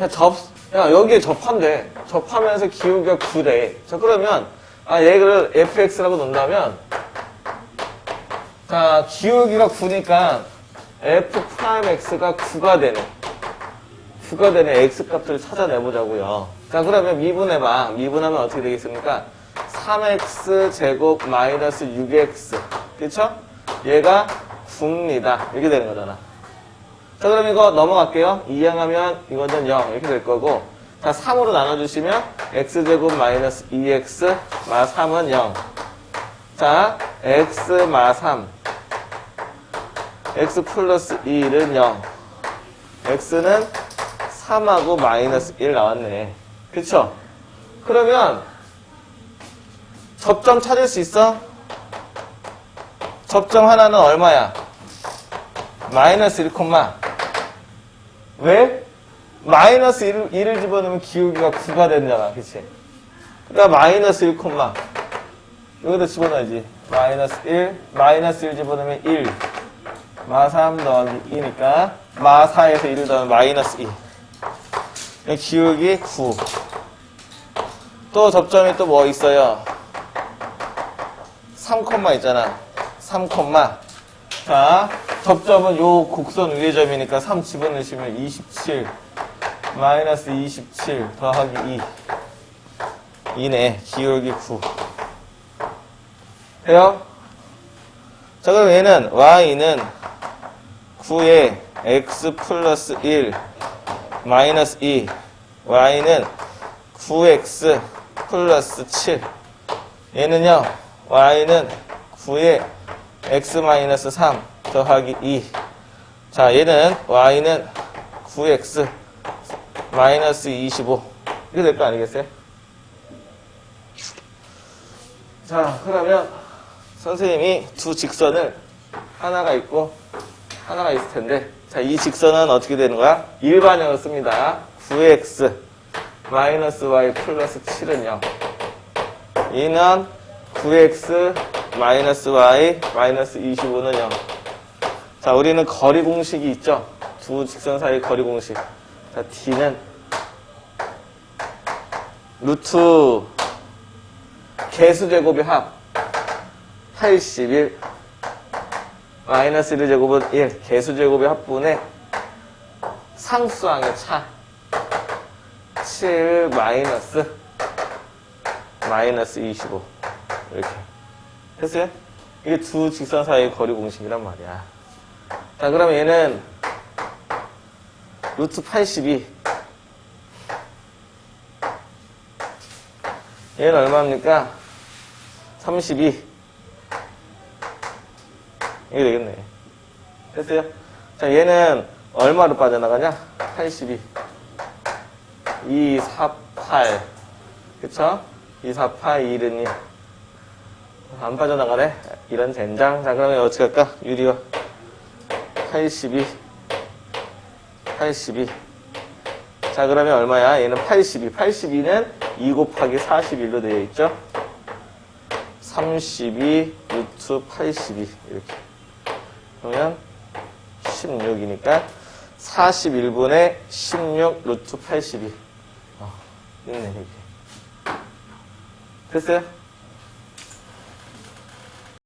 야, 접, 야, 여기에 돼. 접하면서 기울기가 9래. 자, 그러면, 아, 얘를 fx라고 놓는다면, 자, 기울기가 9니까 f 프라임 x가 9가 되네. 9가 되는 x 값을 찾아내보자고요. 자, 그러면 미분해봐. 미분하면 어떻게 되겠습니까? 3x 제곱 마이너스 6x. 그쵸? 얘가 9입니다. 이렇게 되는 거잖아. 자, 그럼 이거 넘어갈게요. 2항하면 이거는 0 이렇게 될 거고 자, 3으로 나눠주시면 x제곱 마이너스 2x 마 3은 0. 자, x 마 3. x 플러스 1은 0. x는 3하고 마이너스 1 나왔네. 그쵸? 그러면 접점 찾을 수 있어? 접점 하나는 얼마야? 마이너스 1, 왜? 마이너스 1을, 1을 집어넣으면 기울기가 9가 되잖아. 그치? 그러니까 마이너스 1, 여기다 집어넣어야지. 마이너스 1, 마이너스 1 집어넣으면 1. 마 3 더하기 2니까 마 4에서 1을 더하면 마이너스 2. 여기 기울기 9. 또 접점이 또 뭐 있어요? 3, 있잖아. 3, 자, 접점은 요 곡선 위의 점이니까 3 집어넣으시면 27. 마이너스 27 더하기 2. 2네. 기울기 9. 돼요? 자, 그럼 얘는 y는 9에 x 플러스 1 마이너스 2. y는 9x 플러스 7. 얘는요, y는 9에 x 마이너스 3 더하기 2. 자, 얘는 y는 9x 마이너스 25. 이렇게 될 거 아니겠어요? 자, 그러면 선생님이 두 직선을 하나가 있고 하나가 있을 텐데 자, 이 직선은 어떻게 되는 거야? 일반형을 씁니다. 9x 마이너스 y 플러스 7은 0. 이는 9x 마이너스 y 마이너스 25는 0. 자, 우리는 거리 공식이 있죠? 두 직선 사이 거리 공식. 자, d는 루트 개수 제곱의 합 81 마이너스 1의 제곱은 1 개수 제곱의 합분의 상수항의 차 7 마이너스 마이너스 25 이렇게 됐어요? 이게 두 직선 사이의 거리 공식이란 말이야 자 그러면 얘는 루트 82 얘는 얼마입니까? 32 이게 되겠네 됐어요? 자 얘는 얼마로 빠져나가냐? 82 2, 4, 8 그쵸? 2, 4, 8, 1은 2. 안 빠져나가네? 이런 젠장. 자, 그러면 어떻게 할까? 유리가 82. 82. 자, 그러면 얼마야? 얘는 82. 82는 2 곱하기 41로 되어 있죠? 32 루트 82. 이렇게. 그러면 16이니까 41분의 16 루트 82. 어, 있네, 이렇게. 됐어요?